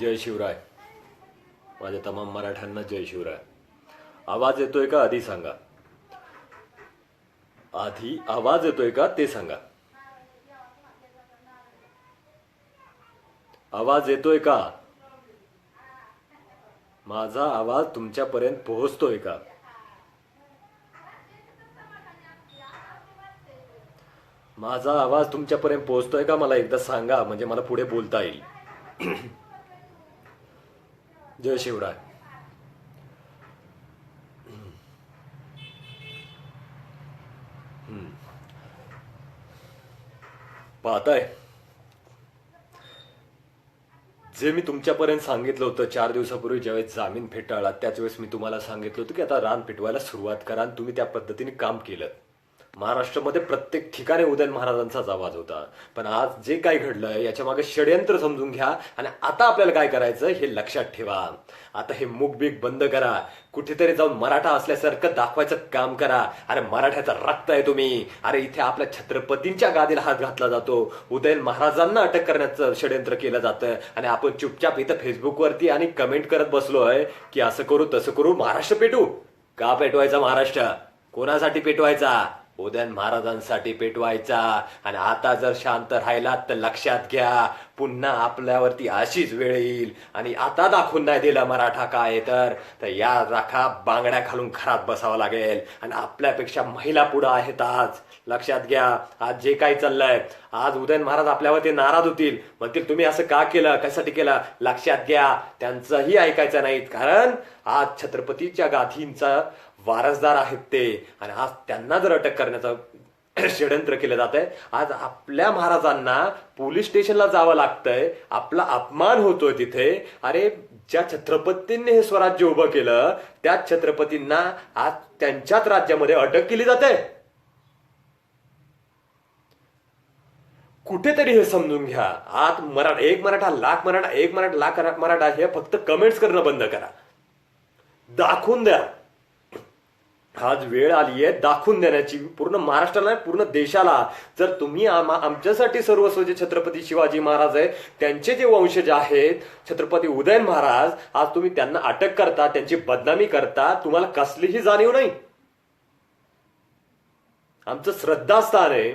जय शिवराय. माझ्या तमाम मराठ्यांना जय शिवराय. आवाज येतोय का? आधी सांगा. आधी आवाज येतोय का? ते सांगा. आवाज येतोय का? माझा आवाज तुमच्यापर्यंत पोहोचतोय का? माझा आवाज तुमच्यापर्यंत पोहोचतोय का? मला एकदा सांगा. म्हणजे मला पुढे बोलता येईल. जय शिवराय. हम्म. पाहताय? जे मी तुमच्यापर्यंत सांगितलं होतं चार दिवसापूर्वी ज्यावेळेस जामीन फेटाळला त्याच वेळेस मी तुम्हाला सांगितलं होतं की आता रान पेटवायला सुरुवात करा आणि तुम्ही त्या पद्धतीने काम केलं. महाराष्ट्रामध्ये प्रत्येक ठिकाणी उदयन महाराजांचाच आवाज होता. पण आज जे काय घडलंय याच्या मागे षडयंत्र समजून घ्या आणि आता आपल्याला काय करायचं हे लक्षात ठेवा. आता हे मुगबीग बंद करा. कुठेतरी जाऊन मराठा असल्यासारखं दाखवायचं काम करा. अरे मराठ्याचा रक्त आहे तुम्ही. अरे इथे आपल्या छत्रपतींच्या गादीला हात घातला जातो. उदयन महाराजांना अटक करण्याचं षडयंत्र केलं जातं. आणि आपण चुपचाप इथं फेसबुकवरती आणि कमेंट करत बसलोय की असं करू तसं करू महाराष्ट्र पेटू. का पेटवायचा महाराष्ट्र? कोणासाठी पेटवायचा? उदयन महाराजांसाठी पेटवायचा. आणि आता जर शांत राहिलात तर लक्षात घ्या पुन्हा आपल्यावरती अशीच वेळ येईल. आणि आता दाखवून नाही दिलं मराठा काय आहे तर. तर या राखा बांगड्या घालून घरात बसावं लागेल. आणि आपल्यापेक्षा महिला पुढं आहेत आज. लक्षात घ्या आज जे काही चाललंय आज उदयन महाराज आपल्यावरती नाराज होतील. म्हणतील तुम्ही असं का केलं? कशासाठी केलं? लक्षात घ्या त्यांचंही ऐकायचं नाहीत. कारण आज छत्रपतीच्या गाथींचा वारसदार आहेत ते. आणि आज त्यांना जर अटक करण्याचं षडयंत्र केलं जात आहे आज आपल्या महाराजांना पोलीस स्टेशनला जावं लागतंय. आपला अपमान होतोय तिथे. अरे ज्या छत्रपतींनी हे स्वराज्य उभं केलं त्याच छत्रपतींना आज त्यांच्याच राज्यामध्ये अटक केली जाते. कुठेतरी हे समजून घ्या. आज मराठा एक मराठा लाख मराठा एक मराठा लाख मराठा हे फक्त कमेंट्स करणं बंद करा. दाखवून द्या. आज वेळ आली आहे दाखवून देण्याची. पूर्ण महाराष्ट्राला पूर्ण देशाला. जर तुम्ही आमच्यासाठी सर्वस्व जे छत्रपती शिवाजी महाराज आहे त्यांचे जे वंशज आहेत छत्रपती उदयन महाराज आज तुम्ही त्यांना अटक करता त्यांची बदनामी करता तुम्हाला कसलीही जाणीव नाही. आमचं श्रद्धास्थान आहे.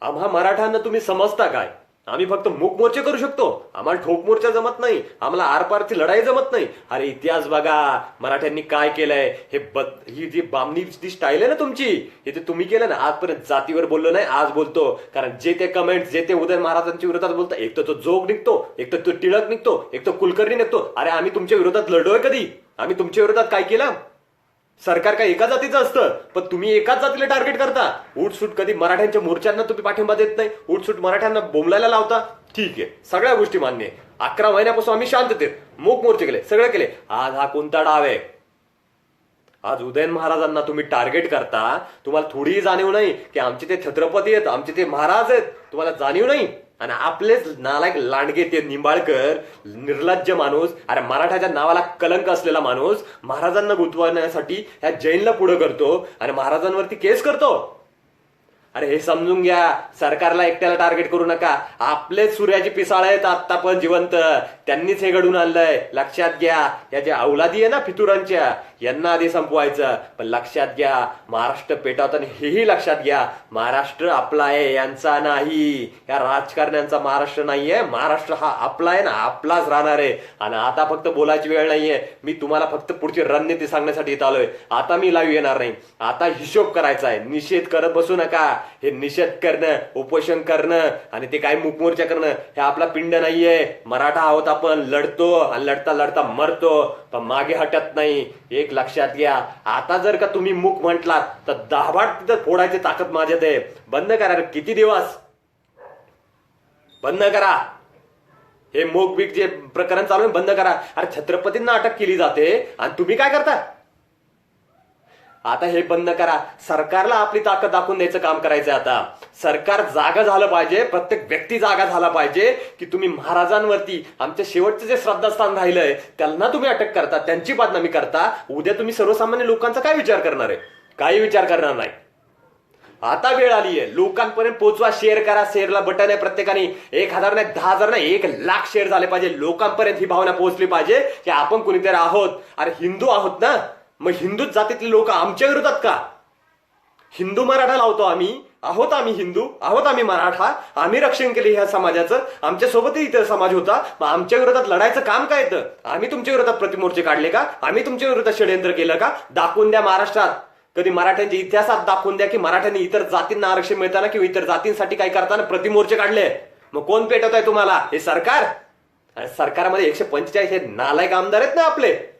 आम्हा मराठ्यांना तुम्ही समजता काय? आम्ही फक्त मूक मोर्चे करू शकतो. आम्हाला ठोक मोर्चा जमत नाही. आम्हाला आरपारची लढाई जमत नाही. अरे इतिहास बघा मराठ्यांनी काय केलंय? हे बद ही जी बामणी जी स्टाईल आहे ना तुमची हे ते तुम्ही केलं ना आजपर्यंत जातीवर बोललो नाही आज बोलतो. कारण जे ते कमेंट जे ते उदय महाराजांच्या विरोधात बोलतो एक तर तो जोग निघतो एक तर तो टिळक निघतो एक तर कुलकर्णी निघतो. अरे आम्ही तुमच्या विरोधात लढलोय कधी? आम्ही तुमच्या विरोधात काय केलं? सरकार काय एका जातीचं असतं पण तुम्ही एकाच जातीला टार्गेट करता. उठसूट कधी मराठ्यांच्या मोर्चांना तुम्ही पाठिंबा देत नाही उठसूट मराठ्यांना बोंबलायला लावता. ठीक आहे सगळ्या गोष्टी मान्य आहे. अकरा महिन्यापासून आम्ही शांततेत मूक मोर्चे केले सगळे केले. आज हा कोणता डाव आहे? आज उदयन महाराजांना तुम्ही टार्गेट करता तुम्हाला थोडीही जाणीव नाही की आमचे ते छत्रपती आहेत आमचे ते महाराज आहेत. तुम्हाला जाणीव नाही? आणि आपलेच नालायक लांडगे ते निंबाळकर निर्लज्ज माणूस अरे मराठाच्या नावाला कलंक असलेला माणूस महाराजांना गुंतवण्यासाठी ह्या जैनला पुढं करतो आणि महाराजांवरती केस करतो. अरे हे समजून घ्या. सरकारला एकट्याला टार्गेट करू नका. आपलेच सूर्याची पिसाळ आहेत आत्ता पण जिवंत. त्यांनीच हे घडून आणलंय. लक्षात घ्या. या ज्या अवलादी आहे ना फितुरांच्या यांना आधी संपवायचं. पण लक्षात घ्या. महाराष्ट्र पेटवताना हेही लक्षात घ्या. महाराष्ट्र आपला आहे यांचा नाही. या राजकारण्यांचा महाराष्ट्र नाहीये. महाराष्ट्र हा आपला आहे ना आपलाच राहणार आहे. आणि आता फक्त बोलायची वेळ नाहीये. मी तुम्हाला फक्त पुढची रणनीती सांगण्यासाठी इथं आलोय. आता मी लाईव्ह येणार नाही. आता हिशोब करायचा आहे. निषेध करत बसू नका. हे निषेध करणं उपोषण करणं आणि ते काय मुकमोर्चा करणं हे आपला पिंड नाहीये. मराठा आहोत आपण लढतो आणि लढता लढता मरतो पण मागे हटत नाही. एक लक्षात घ्या आता जर का तुम्ही मूक म्हटलात तर दाभाट तिथं फोडायची ताकद माझ्यात आहे. बंद करा रे. किती दिवस? बंद करा. हे मोक बिक जे प्रकरण चालू आहे बंद करा. अरे छत्रपतींना अटक केली जाते. आणि तुम्ही काय करता? आता हे बंद करा. सरकारला आपली ताकद दाखवून द्यायचं काम करायचं आता. सरकार जागा झालं पाहिजे प्रत्येक व्यक्ती जागा झाला पाहिजे की तुम्ही महाराजांवरती आमच्या शेवटचं जे श्रद्धास्थान राहिलंय त्यांना तुम्ही अटक करता त्यांची बदनामी करता. उद्या तुम्ही सर्वसामान्य लोकांचा काय विचार करणार आहे? काही विचार करणार नाही. आता वेळ आली आहे लोकांपर्यंत पोहोचवा शेअर करा शेअरला बटन आहे प्रत्येकाने. एक हजार नाही दहा हजार नाही एक लाख शेअर झाले पाहिजे. लोकांपर्यंत ही भावना पोहोचली पाहिजे की आपण कोणीतरी आहोत. अरे हिंदू आहोत ना? मग हिंदू जातीतले लोक आमच्या विरोधात का? हिंदू मराठा लावतो आम्ही. आहोत आम्ही हिंदू. आहोत आम्ही मराठा. आम्ही रक्षण केले ह्या समाजाचं. आमच्या सोबतही इतर समाज होता. मग आमच्या विरोधात लढायचं काम काय येतं आम्ही तुमच्या विरोधात प्रतिमोर्चे काढले का? आम्ही तुमच्या विरोधात षडयंत्र केलं का? दाखवून द्या महाराष्ट्रात. कधी मराठ्यांच्या इतिहासात दाखवून द्या की मराठ्यांनी इतर जातींना आरक्षण मिळताना किंवा इतर जातींसाठी काय करताना प्रतिमोर्चे काढले. मग कोण पेटवत आहे तुम्हाला? हे सरकार? आणि सरकारमध्ये एकशे पंचेचाळीस हे नालायक आमदार आहेत ना आपले.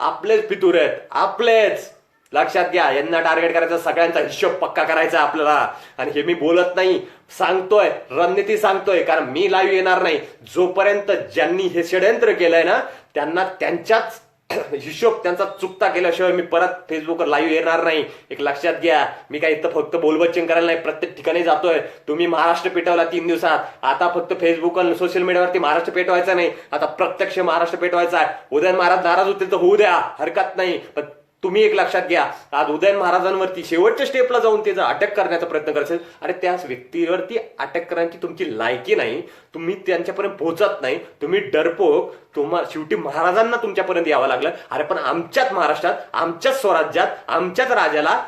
आपलेच पितुर आहेत. आपलेच. लक्षात घ्या यांना टार्गेट करायचा सगळ्यांचा हिशोब पक्का करायचा आपल्याला. आणि हे मी बोलत नाही सांगतोय रणनीती सांगतोय कारण मी लाईव्ह येणार नाही. जोपर्यंत ज्यांनी हे षडयंत्र केलंय ना त्यांना त्यांच्याच हिशोब त्यांचा चुकता केल्याशिवाय मी परत फेसबुकवर लाईव्ह येणार नाही. एक लक्षात घ्या. मी काय इथं फक्त बोलबच्चन करायला नाही प्रत्येक ठिकाणी जातोय. तुम्ही महाराष्ट्र पेटवला तीन दिवसात. आता फक्त फेसबुक आणि सोशल मीडियावरती महाराष्ट्र पेटवायचा नाही. आता प्रत्यक्ष महाराष्ट्र पेटवायचा आहे. उदयन महाराज नाराज होतील तर होऊ द्या. हरकत नाही. पण तुम्ही एक लक्षात घ्या आज उदयन महाराजांवरती शेवटच्या स्टेपला जाऊन त्याचा अटक करण्याचा प्रयत्न करायचा अरे त्याच व्यक्तीवरती अटक करण्याची तुमची लायकी नाही तुम्ही त्यांच्यापर्यंत पोहोचत नाही तुम्ही डरपोक तुम्हा शेवटी महाराजांना तुमच्यापर्यंत यावं लागलं. अरे पण आमच्याच महाराष्ट्रात आमच्याच स्वराज्यात आमच्याच राजाला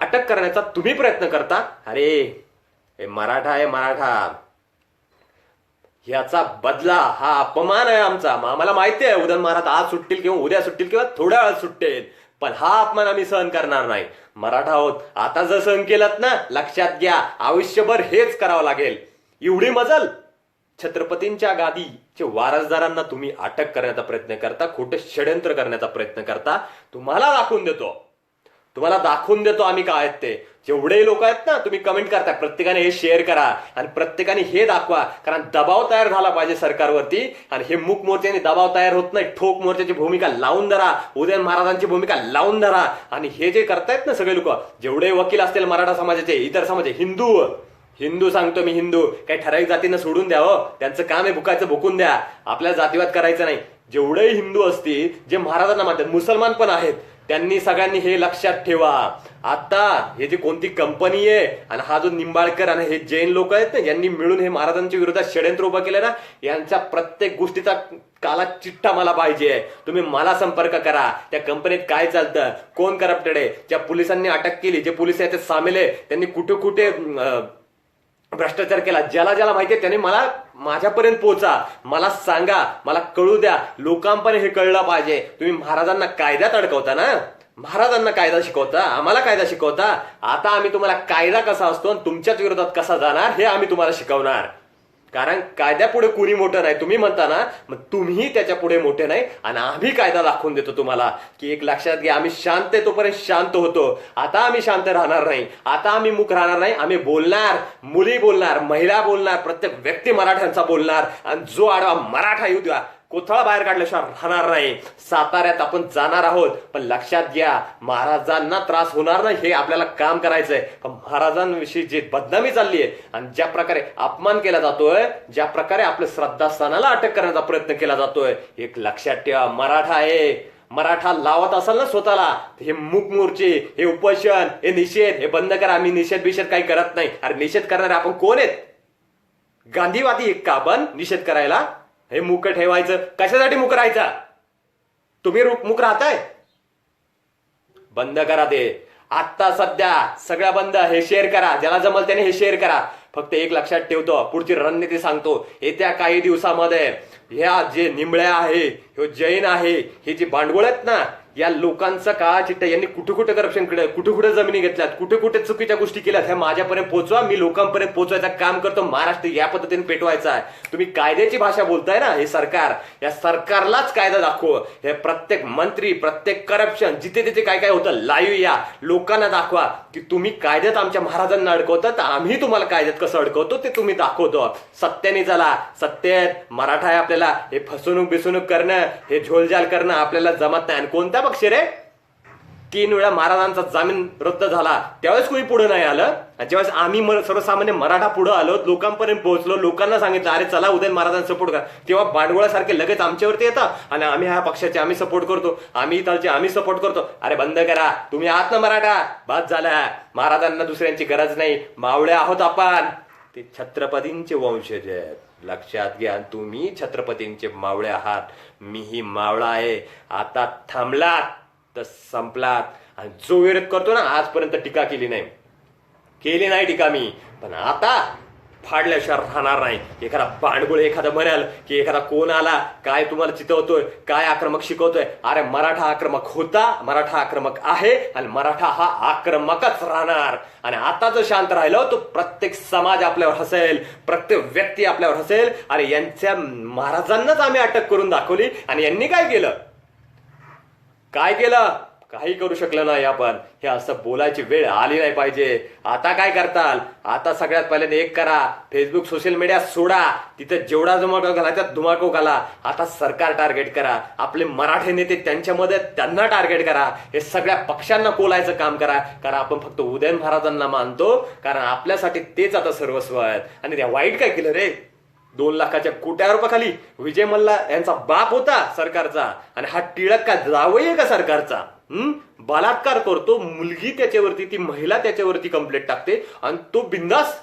अटक करण्याचा तुम्ही प्रयत्न करता? अरे हे मराठा आहे मराठा. ह्याचा बदला हा अपमान आहे आमचा. आम्हाला माहिती आहे उदयन महाराज आज सुटतील किंवा उद्या सुटतील किंवा थोड्या वेळात सुटतील. पण हा अपमान आम्ही सहन करणार नाही. मराठा आहोत. आता जर सहन केलात ना लक्षात घ्या. आयुष्यभर हेच करावं लागेल. एवढी मजल. छत्रपतींच्या गादीचे वारसदारांना तुम्ही अटक करण्याचा प्रयत्न करता खोटं षडयंत्र करण्याचा प्रयत्न करता. तुम्हाला दाखवून देतो. तुम्हाला दाखवून देतो आम्ही काय आहेत ते. जेवढे लोक आहेत ना तुम्ही कमेंट करताय प्रत्येकाने हे शेअर करा आणि प्रत्येकाने हे दाखवा. कारण दबाव तयार झाला पाहिजे सरकारवरती आणि हे मूक मोर्चाने दबाव तयार होत नाही. ठोक मोर्चाची भूमिका लावून धरा. उदयन महाराजांची भूमिका लावून धरा. आणि हे जे करतायत ना सगळे लोक जेवढे वकील असतील मराठा समाजाचे इतर समाज हिंदू. हिंदू सांगतो मी हिंदू. काही ठराविक जातींना सोडून द्या हो त्यांचं काम आहे भुकायचं भुकून द्या. आपल्याला जातीवाद करायचं नाही. जेवढे हिंदू असतील जे महाराजांना मानतात मुसलमान पण आहेत. त्यांनी सगळ्यांनी हे लक्षात ठेवा. आता हे जी कोणती कंपनी आहे आणि हा जो निंबाळकर आणि हे जैन लोक आहेत ना यांनी मिळून हे महाराजांच्या विरोधात षडयंत्र उभं केलं ना यांच्या प्रत्येक गोष्टीचा काला चिठ्ठा मला पाहिजे. तुम्ही मला संपर्क करा. त्या कंपनीत काय चालतं? कोण करप्टेड आहे? ज्या पोलिसांनी अटक केली जे पोलीस आहेत ते सामील आहे त्यांनी कुठे कुठे भ्रष्टाचार केला. ज्याला ज्याला माहिती आहे त्याने मला माझ्यापर्यंत पोहोचा. मला सांगा मला कळू द्या. लोकांपर्यंत हे कळलं पाहिजे. तुम्ही महाराजांना कायद्यात अडकवता ना? महाराजांना कायदा शिकवता? आम्हाला कायदा शिकवता? आता आम्ही तुम्हाला कायदा कसा असतो आणि तुमच्याच विरोधात कसा जाणार हे आम्ही तुम्हाला शिकवणार. कारण कायद्यापुढे कुणी मोठं नाही. तुम्ही म्हणता ना मग तुम्ही त्याच्या पुढे मोठे नाही आणि आम्ही कायदा दाखवून देतो तुम्हाला की एक लक्षात घ्या आम्ही शांत आहे तोपर्यंत शांत होतो. आता आम्ही शांत राहणार नाही. आता आम्ही मुख राहणार नाही. आम्ही बोलणार मुली बोलणार महिला बोलणार प्रत्येक व्यक्ती मराठ्यांचा बोलणार. आणि जो आडवा मराठा येऊ द्या कोथळा बाहेर काढल्याशिवाय राहणार नाही. साताऱ्यात आपण जाणार आहोत पण लक्षात घ्या महाराजांना त्रास होणार नाही हे आपल्याला काम करायचंय. पण महाराजांविषयी जे बदनामी चालली आहे आणि ज्या प्रकारे अपमान केला जातोय ज्या प्रकारे आपल्या श्रद्धास्थानाला अटक करण्याचा प्रयत्न केला जातोय एक लक्षात ठेवा मराठा आहे. मराठा लावत असाल ना स्वतःला हे मूक मोर्चे हे उपोषण हे निषेध हे बंद करा आम्ही निषेध बिषेध काही करत नाही. अरे निषेध करणारे आपण कोण आहेत? गांधीवादी एक का आपण निषेध करायला हे मुक ठेवायचं. कशासाठी मुक राहायचा? तुम्ही रु- मुक राहताय? बंद करा ते. आत्ता सध्या सगळं बंद. हे शेअर करा. ज्याला जमल त्याने हे शेअर करा. फक्त एक लक्षात ठेवतो. पुढची रणनीती सांगतो. येत्या काही दिवसामध्ये ह्या जे निंबळ्या आहे ह्यो जैन आहे हे जे भांडवळ आहेत ना या लोकांचा काळा चिट्टा यांनी कुठे कुठे करप्शन केलं? कुठे कुठे जमिनी घेतल्यात? कुठे कुठे चुकीच्या गोष्टी केल्यात? ह्या माझ्यापर्यंत पोहोचवा. मी लोकांपर्यंत पोहोचवायचं काम करतो. महाराष्ट्र या पद्धतीने पेटवायचा आहे. तुम्ही कायद्याची भाषा बोलताय ना हे सरकार. या सरकारलाच कायदा दाखव. हे प्रत्येक मंत्री प्रत्येक करप्शन जिथे तिथे काय काय होतं लाईव्ह या. लोकांना दाखवा की तुम्ही कायद्यात आमच्या महाराजांना अडकवता. तर आम्ही तुम्हाला कायद्यात कसं अडकवतो ते तुम्ही दाखवतो. सत्याने चला सत्य आहे, मराठा आहे आपल्याला. हे फसवणूक बिसवणूक करणं हे झोलझाल करणं आपल्याला जमत नाही. आणि कोणत्या पक्ष रे. तीन वेळा महाराजांचा जामीन रद्द झाला. त्यावेळेस कोणी पुढे नाही आलं. आणि ज्यावेळेस आम्ही सर्वसामान्य मराठा पुढे आलो लोकांपर्यंत पोहोचलो लोकांना सांगितलं अरे चला उदयन महाराजांना सपोर्ट करा. तेव्हा भांडवळासारखे लगेच आमच्यावरती येतात आणि आम्ही ह्या पक्षाचे आम्ही सपोर्ट करतो. आम्ही इथलचे आम्ही सपोर्ट करतो. अरे बंद करा. तुम्ही आहात ना मराठा. बाद झाला. महाराजांना दुसऱ्यांची गरज नाही. मावळे आहोत आपण. ते छत्रपतींचे वंशज आहेत. लक्षात घ्या तुम्ही छत्रपतींचे मावळे आहात. मीही मावळा आहे. आता थांबलात तर संपलात. आणि जो विरोध करतो ना आजपर्यंत टीका केली नाही. केली नाही टीका मी. पण आता फाडल्याशिवाय राहणार नाही. एखादा भांडगुळ एखादा म्हणाल की एखादा कोण आला काय तुम्हाला चितवतोय काय आक्रमक शिकवतोय? अरे मराठा आक्रमक होता मराठा आक्रमक आहे आणि मराठा हा आक्रमकच राहणार. आणि आता जर शांत राहिलो तो प्रत्येक समाज आपल्यावर हसेल प्रत्येक व्यक्ती आपल्यावर हसेल. अरे यांच्या महाराजांनाच आम्ही अटक करून दाखवली. आणि यांनी काय केलं? काय केलं? काही करू शकलं नाही आपण. हे असं बोलायची वेळ आली नाही पाहिजे. आता काय करताल? आता सगळ्यात पहिल्यांदा एक करा. फेसबुक सोशल मीडिया सोडा. तिथं जेवढा धुमाको घाला त्यात घाला. आता सरकार टार्गेट करा. आपले मराठी नेते त्यांच्यामध्ये त्यांना टार्गेट करा. हे सगळ्या पक्षांना कोलायचं काम करा. कारण आपण फक्त उदयन महाराजांना मानतो. कारण आपल्यासाठी तेच आता सर्वस्व आहेत. आणि त्या वाईट काय केलं रे? दोन लाखाच्या कोट्या रुपयाखाली विजय मल्ला यांचा बाप होता सरकारचा. आणि हा टिळक का जावई आहे का सरकारचा? बलात्कार करतो मुलगी त्याच्यावरती ती महिला त्याच्यावरती कंप्लेंट टाकते आणि तो बिंदास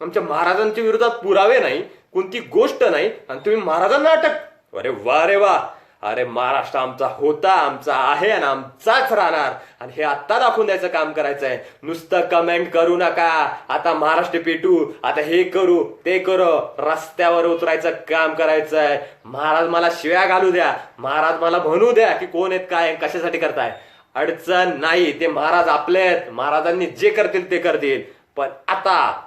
आमच्या महाराजांच्या विरोधात पुरावे नाही कोणती गोष्ट नाही आणि तुम्ही महाराजांना अटक. अरे वा रे वा. अरे महाराष्ट्र आमचा होता आमचा आहे आणि आमचाच राहणार. आणि हे आत्ता दाखवून द्यायचं काम करायचंय. नुसतं कमेंट करू नका. आता महाराष्ट्र पेटू. आता हे करू ते करू. रस्त्यावर उतरायचं काम करायचंय. महाराज मला शिव्या घालू द्या. महाराज मला म्हणू द्या की कोण आहेत काय कशासाठी करताय. अडचण नाही ते महाराज आपले आहेत. महाराजांनी जे करतील ते करतील. पण आता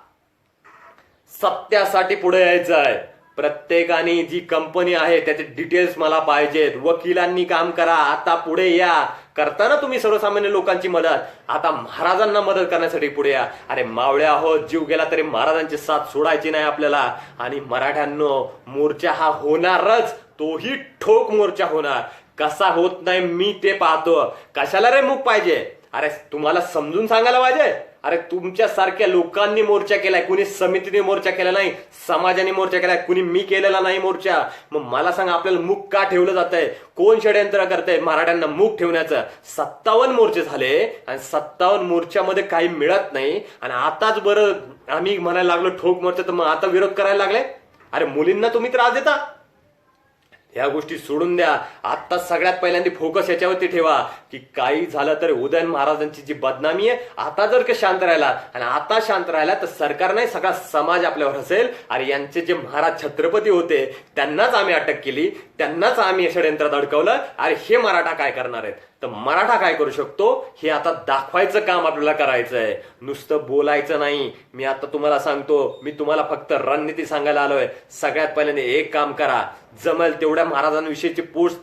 सत्यासाठी पुढे यायचं आहे प्रत्येकाने जी कंपनी आहे त्याचे डिटेल्स मला पाहिजेत. वकिलांनी काम करा आता पुढे या. करताना तुम्ही सर्वसामान्य लोकांची मदत. आता महाराजांना मदत करण्यासाठी पुढे या. अरे मावळे आहोत जीव गेला तरी महाराजांची साथ सोडायची नाही आपल्याला. आणि मराठ्यांनो मोर्चा हा होणारच. तोही ठोक मोर्चा होणार. कसा होत नाही मी ते पाहतो. कशाला रे मूक पाहिजे? अरे तुम्हाला समजून सांगायला पाहिजे? अरे तुमच्या सारख्या लोकांनी मोर्चा केलाय कुणी समितीने मोर्चा केला नाही समाजाने मोर्चा केलाय कुणी मी केलेला नाही मोर्चा. मग मला सांगा आपल्याला मुख का ठेवलं जात आहे कोण षडयंत्र करतंय मराठ्यांना मुख ठेवण्याचं? सत्तावन्न मोर्चे झाले आणि सत्तावन्न मोर्चामध्ये काही मिळत नाही. आणि आताच बरं आम्ही म्हणायला लागलो ठोक मोर्चा तर मग आता विरोध करायला लागले? अरे मुलींना तुम्ही त्रास देता? ह्या गोष्टी सोडून द्या. आता सगळ्यात पहिल्यांदा फोकस याच्यावरती ठेवा. की काही झालं तर उदयन महाराजांची जी बदनामी आहे आता जर का शांत राहिला आणि आता शांत राहिला तर सरकार नाही सगळा समाज आपल्यावर हसेल. आणि यांचे जे महाराज छत्रपती होते त्यांनाच आम्ही अटक केली त्यांनाच आम्ही षडयंत्रात अडकवलं. अरे हे मराठा काय करणार आहेत? तर मराठा काय करू शकतो? हे आता दाखवायचं काम आपल्याला करायचं आहे नुसतं बोलायचं नाही. मी आता तुम्हाला सांगतो मी तुम्हाला फक्त रणनीती सांगायला आलोय. सगळ्यात पहिल्याने एक काम करा. जमेल तेवढ्या महाराजांविषयीची पोस्ट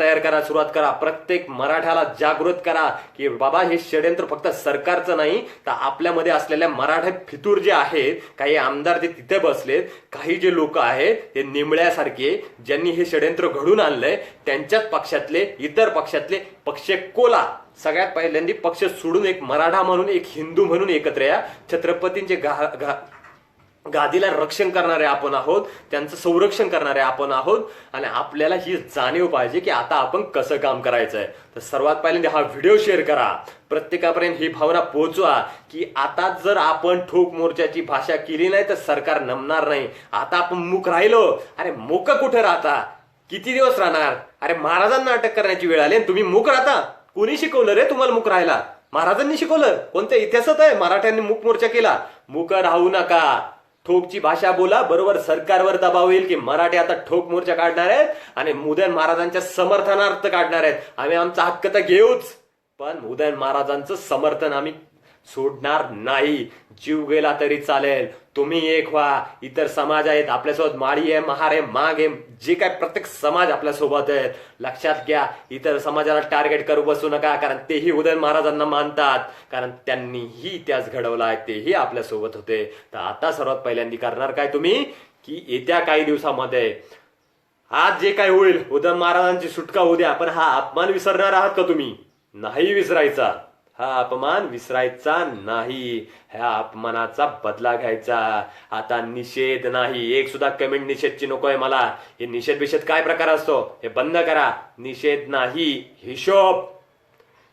तयार करा सुरुवात करा. प्रत्येक मराठ्याला जागृत करा की बाबा हे षडयंत्र फक्त सरकारचं नाही तर आपल्यामध्ये असलेल्या मराठा फितूर जे आहेत काही आमदार जे तिथे बसलेत काही जे लोक आहेत हे निमळ्यासारखे ज्यांनी हे षडयंत्र घडून आणलंय त्यांच्याच पक्षातले इतर पक्षातले पक्ष कोला. सगळ्यात पहिल्यांदा पक्ष सोडून एक मराठा म्हणून एक हिंदू म्हणून एकत्र या. छत्रपतींचे घा गादीला रक्षण करणारे आपण आहोत त्यांचं संरक्षण करणारे आपण आहोत आणि आपल्याला ही जाणीव पाहिजे की आता आपण कसं काम करायचं आहे तर सर्वात पहिल्यांदा हा व्हिडिओ शेअर करा. प्रत्येकापर्यंत ही भावना पोहोचवा की आता जर आपण ठोक मोर्चाची भाषा केली नाही तर सरकार नमणार नाही. आता आपण मुख राहिलो. अरे मुक कुठे राहता? किती दिवस राहणार? अरे महाराजांना अटक करण्याची वेळ आली आणि तुम्ही मूक राहता. कोणी शिकवलं रे तुम्हाला मुख राहायला? महाराजांनी शिकवलं. कोणत्या इतिहासात आहे? मराठ्यांनी मुख मोर्चा केला. मुख राहू नका. ठोकची भाषा बोला बरोबर सरकारवर दबाव येईल की मराठी आता ठोक मोर्चा काढणार आहेत आणि मुदयन महाराजांच्या समर्थनार्थ काढणार आहेत. आम्ही आमचा हक्क तर घेऊच पण उदयन महाराजांचं समर्थन आम्ही सोडणार नाही. जीव गेला तरी चालेल. तुम्ही एक व्हा इतर समाज आहेत आपल्यासोबत माळी आहे महार आहे माग आहे जे काय प्रत्येक समाज आपल्यासोबत आहेत. लक्षात घ्या इतर समाजाला टार्गेट करू बसू नका कारण तेही उदयन महाराजांना मानतात. कारण त्यांनीही इतिहास घडवला आहे तेही आपल्यासोबत होते. तर आता सर्वात पहिल्यांदा करणार काय तुम्ही? की येत्या काही दिवसामध्ये आज जे काय होईल उदयन महाराजांची सुटका होऊ द्या पण हा अपमान विसरणार आहात का तुम्ही? नाही विसरायचा. हा अपमान विसरायचा नाही. ह्या अपमानाचा बदला घ्यायचा. आता निषेध नाही. एक सुद्धा कमेंट निषेधची नकोय मला. हे निषेध बिषेध काय प्रकार असतो? हे बंद करा. निषेध नाही हिशोब.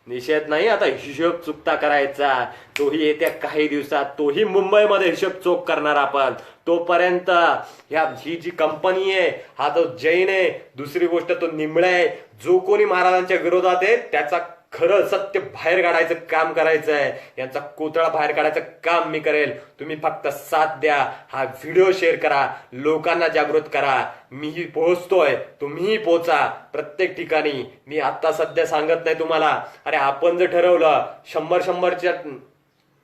निषेध नाही आता हिशोब चुकता करायचा. तोही येत्या काही दिवसात तोही मुंबईमध्ये हिशोब चोक करणार आपण. तोपर्यंत ह्या ही जी कंपनी आहे हा जो जैन आहे दुसरी गोष्ट तो निमळा आहे. जो कोणी महाराजांच्या विरोधात आहे त्याचा खरं सत्य बाहेर काढायचं काम करायचं आहे यांचा कोतळा बाहेर काढायचं काम मी करेल. तुम्ही फक्त साथ द्या. हा व्हिडिओ शेअर करा. लोकांना जागृत करा. मीही पोहोचतोय. तुम्हीही पोहोचा. प्रत्येक ठिकाणी. मी आता सध्या सांगत नाही तुम्हाला. अरे आपण जर ठरवलं शंभर शंभरच्या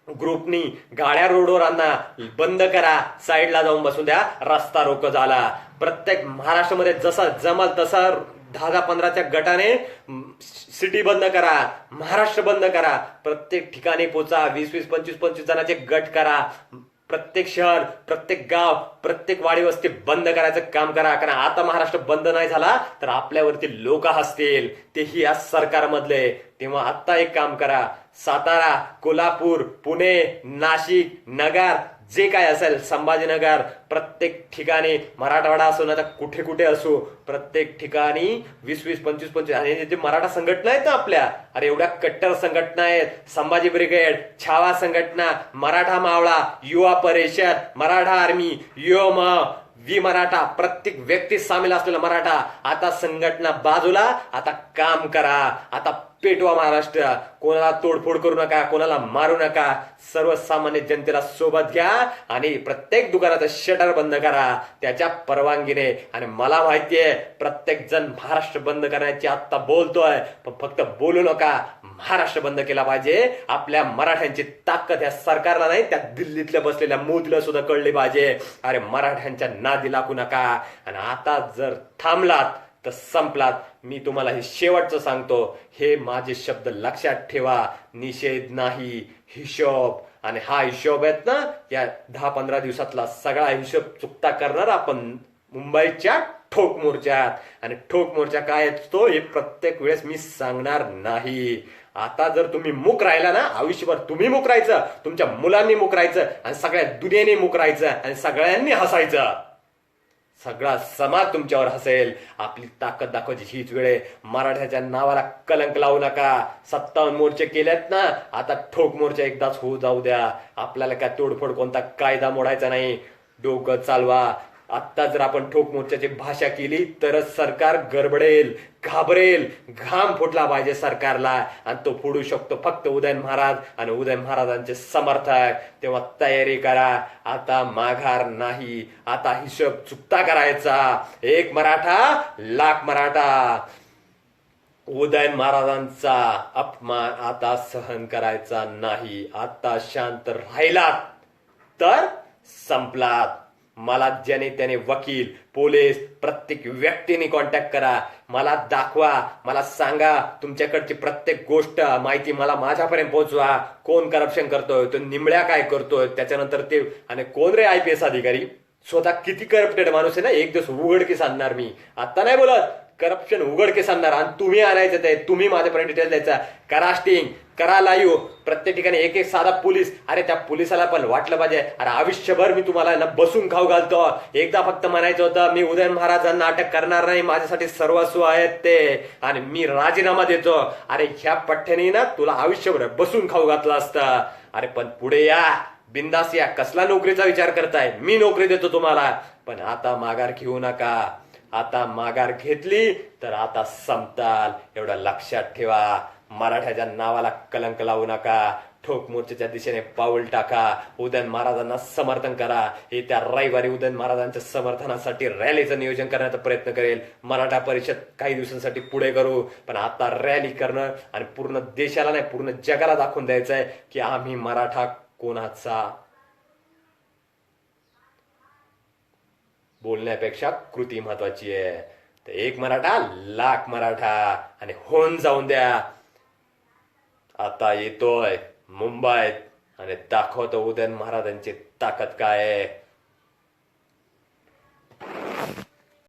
ग्रुपनी गाड्या रोडवर आणा बंद करा साईडला जाऊन बसून द्या रस्ता रोक झाला. प्रत्येक महाराष्ट्रामध्ये जसा जमल तसा दहा दहा पंधराच्या गटाने सिटी बंद करा महाराष्ट्र बंद करा. प्रत्येक ठिकाणी पोचा वीस वीस पंचवीस पंचवीस जणांचे गट करा. प्रत्येक शहर प्रत्येक गाव प्रत्येक वाडी वस्ती बंद करायचं काम करा. कारण आता महाराष्ट्र बंद नाही झाला तर आपल्यावरती लोक हसतील. तेही या सरकारमधले. तेव्हा आता एक काम करा. सातारा कोल्हापूर पुणे नाशिक नगर जे काय असेल संभाजीनगर प्रत्येक ठिकाणी मराठवाडा असो ना तर कुठे कुठे असो प्रत्येक ठिकाणी वीस वीस पंचवीस पंचवीस. आणि जे मराठा संघटना आहेत ना आपल्या अरे एवढ्या कट्टर संघटना आहेत. संभाजी ब्रिगेड छावा संघटना मराठा मावळा युवा परिषद मराठा आर्मी युम वी मराठा प्रत्येक व्यक्ती सामील असलेला मराठा. आता संघटना बाजूला आता काम करा. आता पेटवा महाराष्ट्र. कोणाला तोडफोड करू नका कोणाला मारू नका. सर्वसामान्य जनतेला सोबत घ्या आणि प्रत्येक दुकानाचं शटर बंद करा. त्याच्या परवानगीने. आणि मला माहितीये प्रत्येक जण महाराष्ट्र बंद करण्याची आता बोलतोय. पण फक्त बोलू नका. महाराष्ट्र बंद केला पाहिजे. आपल्या मराठ्यांची ताकद या सरकारला नाही त्या दिल्लीतल्या बसलेल्या मोदीला सुद्धा कळली पाहिजे. अरे मराठ्यांच्या नादी लागू नका. आणि आता जर थांबलात तर संपलात. मी तुम्हाला हे शेवटचं सांगतो. हे माझे शब्द लक्षात ठेवा. निषेध नाही. हिशोब. आणि हा हिशोब आहेत ना या दहा पंधरा दिवसातला सगळा हिशोब चुकता करणार आपण मुंबईच्या ठोक मोर्चात. आणि ठोक मोर्चा काय असतो हे प्रत्येक वेळेस मी सांगणार नाही. आता जर तुम्ही मुक राहिला ना आयुष्यभर तुम्ही मुक राहायचं तुमच्या मुलांनी मुक राहायचं आणि सगळ्या दुनियेने मुक राहायचं आणि सगळ्यांनी हसायचं. सगळा समाज तुमच्यावर हसेल. आपली ताकद दाखवायची हीच वेळ आहे. मराठ्याच्या नावाला कलंक लावू नका. सत्तावन्न मोर्चे केलेत ना आता ठोक मोर्चा एकदाच होऊ जाऊ द्या. आपल्याला काय तोडफोड कोणता कायदा मोडायचा नाही. डोकं चालवा. आत्ता जर आपण ठोक मोर्चाची भाषा केली तरच सरकार गडबडेल घाबरेल घाम फुटला पाहिजे सरकारला. आणि तो फोडू शकतो फक्त उदयन महाराज आणि उदयन महाराजांचे समर्थक. तेव्हा तयारी करा. आता माघार नाही. आता हिशोब चुकता करायचा. एक मराठा लाख मराठा. उदयन महाराजांचा अपमान आता सहन करायचा नाही. आता शांत राहिलात तर संपलात. मला ज्याने त्याने वकील पोलीस प्रत्येक व्यक्तीने कॉन्टॅक्ट करा. मला दाखवा मला सांगा तुमच्याकडची प्रत्येक गोष्ट माहिती मला माझ्यापर्यंत पोहोचवा. कोण करप्शन करतोय तो निमळ्या काय करतोय त्याच्यानंतर ते आणि कोण रे आय पी एस अधिकारी? स्वतः किती करप्टेड माणूस आहे ना एक दिवस उघडकीस आणणार मी. आता नाही बोलत. करप्शन उघडकीस आणणार आणि तुम्ही आणायचं ते तुम्ही माझ्यापर्यंत डिटेल द्यायचा. करा स्टिंग करा लाईव्ह प्रत्येक ठिकाणी एक एक साधा पोलीस. अरे त्या पोलिसाला पण वाटलं पाहिजे. अरे आयुष्यभर मी तुम्हाला ना बसून खाऊ घालतो. एकदा फक्त म्हणायचं होतं मी उदयन महाराजांना अटक करणार नाही. माझ्यासाठी सर्वस्व आहेत ते. आणि मी राजीनामा देतो. अरे ह्या पठ्ठ्याने ना तुला आयुष्यभर बसून खाऊ घातलं असतं. अरे पण पुढे या. बिंदास या. कसला नोकरीचा विचार करताय? मी नोकरी देतो तुम्हाला. पण आता माघार घेऊ नका. आता माघार घेतली तर आता संपताल. एवढं लक्षात ठेवा. मराठ्याच्या नावाला कलंक लावू नका. ठोक मोर्चाच्या दिशेने पाऊल टाका. उदयन महाराजांना समर्थन करा. येत्या रविवारी उदयन महाराजांच्या समर्थनासाठी रॅलीचं नियोजन करण्याचा प्रयत्न करेल. मराठा परिषद काही दिवसांसाठी पुढे करू. पण आता रॅली करणं आणि पूर्ण देशाला नाही पूर्ण जगाला दाखवून द्यायचं आहे की आम्ही मराठा कोणाचा बोलण्यापेक्षा कृती महत्वाची आहे. तर एक मराठा लाख मराठा आणि होऊन जाऊन द्या. आता येतोय मुंबईत आणि दाखवतो उदयन महाराजांची ताकद काय आहे.